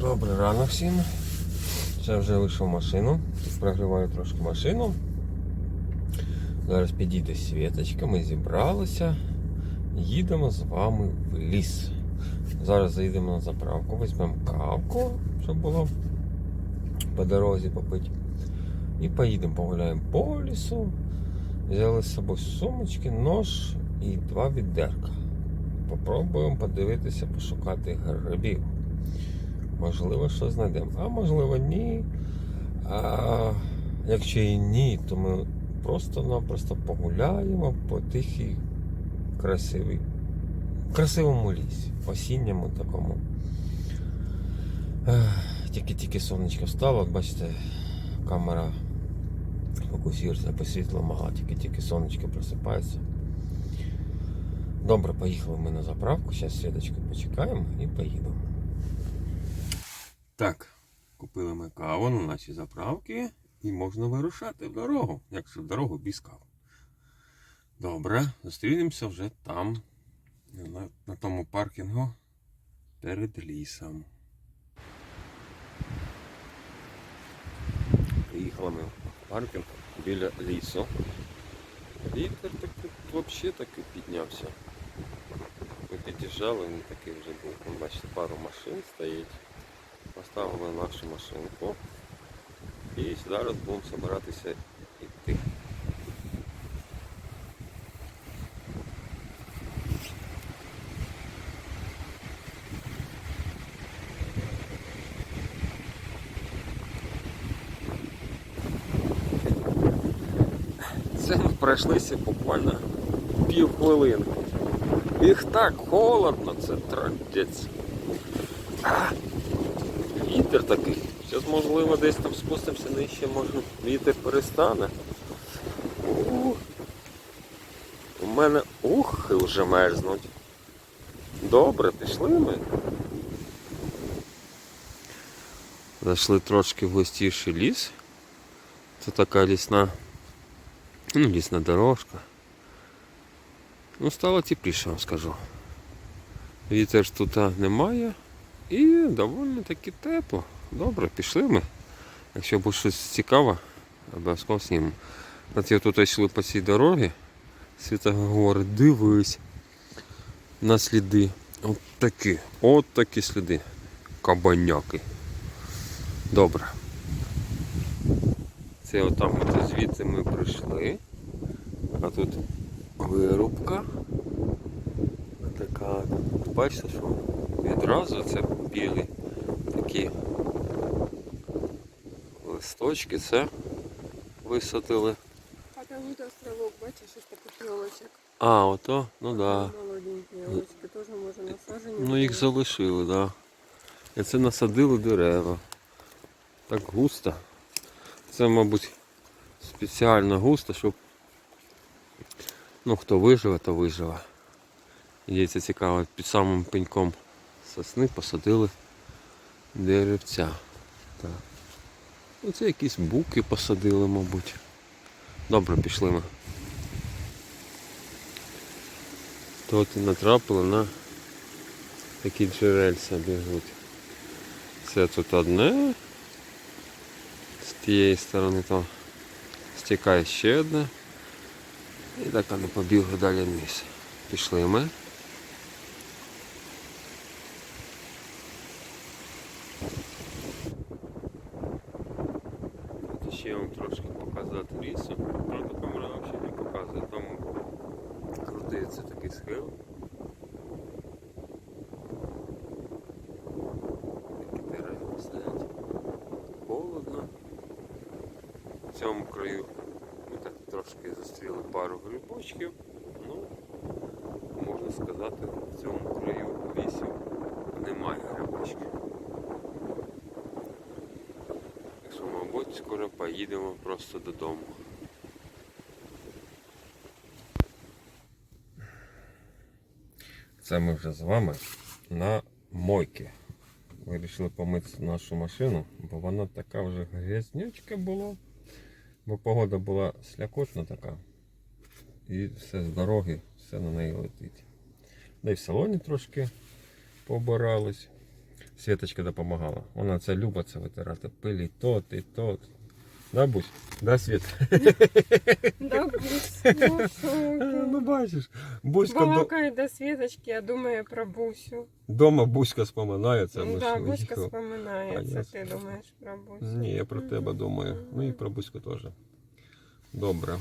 Добрий ранок всім. Ще вже вийшов машину. Прогріваю трошки машину. Зараз підійде світочка, ми зібралися. Їдемо з вами в ліс. Зараз заїдемо на заправку, візьмемо кавку, щоб було по дорозі попити. І поїдемо, погуляємо по лісу. Взяли з собою сумочки, нож і два відерка. Попробуємо подивитися, пошукати грибів. Можливо, що знайдемо. А можливо, ні. А якщо і ні, то ми просто-напросто погуляємо по тихій, красивій, красивому лісі. Осінньому такому. Тільки-тільки сонечко встало, бачите, камера фокусується по світлу мала, тільки-тільки сонечко просипається. Добре, поїхали ми на заправку. Зараз світочку почекаємо і поїдемо. Так, купили ми каву на наші заправки і можна вирушати в дорогу, якщо в дорогу без кави. Добре, зустрінемося вже там, на, на тому паркінгу перед лісом. Приїхали ми в паркінг біля лісу. Вітер так взагалі таки піднявся. Ми під'їжджали, він такий вже був. Бачите, пару машин стоїть. Поставили нашу машинку. І зараз будемо збиратися йти. Це пройшлися буквально пів хвилинки. Їх так холодно, це трандець. Вітер такий. Зараз можливо десь там спустимося нижче, може вітер перестане. У мене ухи вже мерзнуть. Добре, пішли ми. Зайшли трошки в густіший ліс. Це така лісна, ну, лісна дорожка. Ну, стало тепліше, вам скажу. Вітер тут немає. І доволі таки тепло. Добре, пішли ми. Якщо буде щось цікаве, обов'язково знімемо. От я тут йшли по цій дорогі. Світа говорить, дивись на сліди. От такі, от такі сліди. Кабаняки. Добре. Це отам от звідси ми прийшли. А тут вирубка. Така. Бачите, що відразу це білі такі листочки, це висадили. А там вот островок, бачиш, ось таких елочок. А, ото, ну да. Молоденькі елочки, теж може насаджені. Ну їх залишили, да. І це насадили дерева. Так густо. Це, мабуть, спеціально густо, щоб ну хто виживе, то виживе. І це цікаво, під самим пеньком сосни посадили деревця. Так. Оце якісь буки посадили, мабуть. Добре, пішли ми. Тут натрапили на такі джерельця біжуть. Це тут одне. З тієї сторони там стікає ще одне. І так вони побігли далі вниз. Пішли ми. Ще вам трошки показати лісу. Правда, камера взагалі не показує. Там крутиться такий схил. Холодно. В цьому краю ми так трошки зустріли пару грибочків. Ну, можна сказати, в цьому краю лісів немає грибочків. Так що, мабуть, скоро поїдемо просто додому. Це ми вже з вами на мойки. Вирішили помити нашу машину, бо вона така вже грязнючка була. Бо погода була слякотна така. І все з дороги, все на неї летить. Да й в салоні трошки побирались. Світочка допомагала. Вона це любить це витирати. Пилі тот і тот. Да, Бусь? Да, Світ? Да, Бусь, ну, що Ну бачиш, Буська. Балакає до Світочки, а думає про Бусю. дома Буська споминається. ми Да, Буська це ти думаєш про Бусю. Ні, я про тебе думаю. Ну і про Буську теж. Добре.